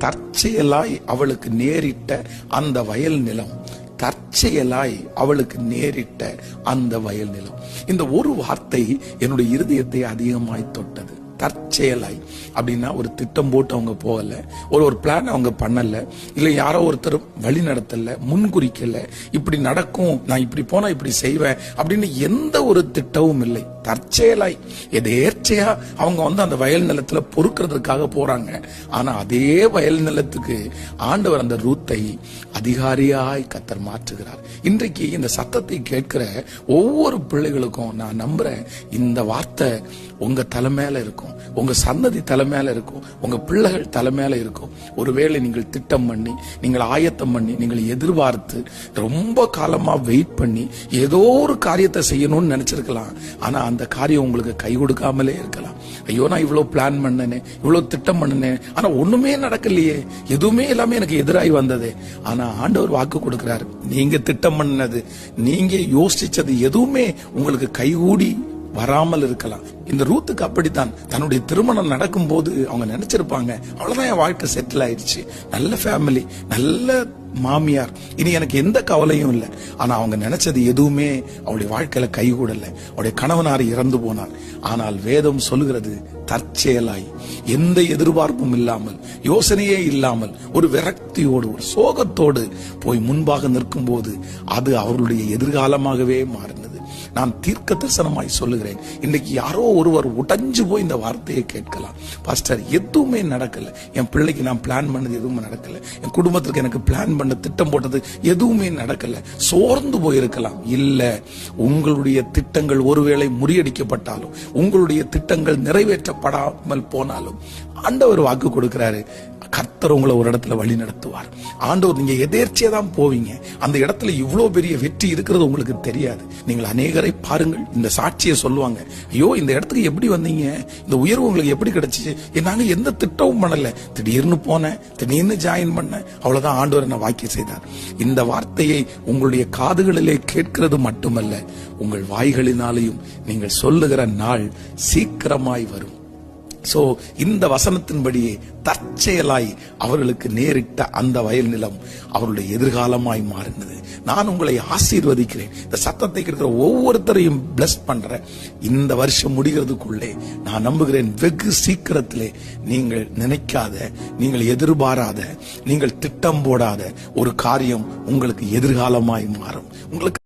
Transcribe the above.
தற்செயலாய் அவளுக்கு நேரிட்ட அந்த வயல் நிலம். தற்செயலாய் அவளுக்கு நேரிட்ட அந்த வயல் நிலம். இந்த ஒரு வார்த்தை என்னுடைய இருதயத்தை அதிகமாய் தொட்டது. தற்செயலாய். அப்படின்னா ஒரு திட்டம் போட்டு அவங்க போகல. ஒரு ஒரு பிளான் அவங்க பண்ணல. இல்ல யாரோ ஒருத்தர் வழி நடத்தல முன்குறிக்கல. இப்படி நடக்கும் நான் இப்படி போனா இப்படி செய்வேன் அப்படின்னு எந்த ஒரு திட்டமும் இல்லை. தற்செயலாய் எதேர்ச்சையா அவங்க வந்து அந்த வயல் நிலத்துல பொறுக்கிறதுக்காக போறாங்க. ஆனா அதே வயல் நிலத்துக்கு ஆண்டவர் அந்த ரூத்தை அதிகாரியாய் கத்தர் மாற்றுகிறார். இன்றைக்கு இந்த சத்தத்தை கேட்கிற ஒவ்வொரு பிள்ளைகளுக்கும் நான் நம்புறேன் இந்த வார்த்தை உங்க தலை மேல இருக்கும் உங்க சன்னதி தலை மேல இருக்கும் உங்க பிள்ளைகள் தலை மேல இருக்கும். ஒருவேளை நீங்கள் திட்டம் பண்ணி நீங்கள் ஆயத்தம் பண்ணி நீங்கள் எதிர்பார்த்து ரொம்ப காலமா வெயிட் பண்ணி ஏதோ ஒரு காரியத்தை செய்யணும்னு நினைச்சிருக்கலாம். ஆனா அந்த அந்த காரியம் உங்களுக்கு கை கொடுக்காமலே இருக்கலாம். ஐயோ நான் இவ்வளவு பிளான் பண்ணனே இவ்வளவு திட்டம் பண்ணனே ஆனா ஒண்ணுமே நடக்கலையே. எதுவுமே எல்லாமே எனக்கு எதிராகி வந்ததே. ஆனா ஆண்டவர் வாக்கு கொடுக்குறாரு. நீங்க திட்டம் பண்ணது நீங்க யோசிச்சது எதுவுமே உங்களுக்கு கைகூடி வராமல் இருக்கலாம். இந்த ரூத்துக்கு அப்படித்தான். தன்னுடைய திருமணம் நடக்கும் போது அவங்க நினைச்சிருப்பாங்க அவ்வளவுதான் என் வாழ்க்கை செட்டில் ஆயிடுச்சு. நல்ல ஃபேமிலி நல்ல மாமியார். இனி எனக்கு எந்த கவலையும் இல்லை. ஆனா அவங்க நினைச்சது எதுவுமே அவளுடைய வாழ்க்கையில கைகூடல. அவளுடைய கணவனார் இறந்து போனார். ஆனால் வேதம் சொல்லுகிறது தற்செயலாய். எந்த எதிர்பார்ப்பும் இல்லாமல் யோசனையே இல்லாமல் ஒரு விரக்தியோடு ஒரு சோகத்தோடு போய் முன்பாக நிற்கும் போது அது அவர்களுடைய எதிர்காலமாகவே மாறும் நான் தீர்க்க தரிசனமாய் சொல்லுகிறேன். இன்னைக்கு யாரோ ஒருவர் உடைஞ்சு போய் இந்த வார்த்தையை கேட்கலாம். பாஸ்டர் எதுவுமே நடக்கல. என் பிள்ளைக்கு நான் பிளான் பண்ணது எதுவுமே நடக்கல. என் குடும்பத்திற்கு எனக்கு பிளான் பண்ண திட்டம் போட்டது எதுவுமே நடக்கல. சோர்ந்து போயிருக்கலாம். இல்ல உங்களுடைய திட்டங்கள் ஒருவேளை முறியடிக்கப்பட்டாலும் உங்களுடைய திட்டங்கள் நிறைவேற்றப்படாமல் போனாலும் ஆண்டவர் வாக்கு கொடுக்கிறாரு. கர்த்தர் உங்களை ஒரு இடத்துல வழி நடத்துவார். ஆண்டவர் நீங்க எதேர்ச்சியா தான் போவீங்க. அந்த இடத்துல இவ்வளவு பெரிய வெற்றி இருக்கிறது உங்களுக்கு தெரியாது. நீங்கள் அநேகரை பாருங்கள். இந்த சாட்சியை சொல்லுவாங்க. ஐயோ இந்த இடத்துக்கு எப்படி வந்தீங்க? இந்த உயர்வு உங்களுக்கு எப்படி கிடைச்சிச்சு? ஏ, நாங்க எந்த திட்டமும் பண்ணல. திடீர்னு போனேன். திடீர்னு ஜாயின் பண்ணேன். அவ்வளவுதான் ஆண்டவர் என்ன வாக்கிய செய்தார். இந்த வார்த்தையை உங்களுடைய காதுகளிலே கேட்கிறது மட்டுமல்ல உங்கள் வாய்களினாலேயும் நீங்கள் சொல்லுகிற நாள் சீக்கிரமாய் வரும். சோ இந்த வசனத்தின்படியே தற்செயலாய் அவர்களுக்கு நேரிட்ட அந்த வயல் நிலம் அவருடைய எதிர்காலமாய் மாறினது. நான் உங்களை ஆசீர்வதிக்கிறேன். இந்த சத்தத்தை கேட்கிற ஒவ்வொருத்தரையும் பிளஸ் பண்றேன் இந்த வருஷம் முடிகிறதுக்குள்ளே நான் நம்புகிறேன் வெகு சீக்கிரத்திலே நீங்கள் நினைக்காத நீங்கள் எதிர்பாராத நீங்கள் திட்டம் போடாத ஒரு காரியம் உங்களுக்கு எதிர்காலமாய் மாறும். உங்களுக்கு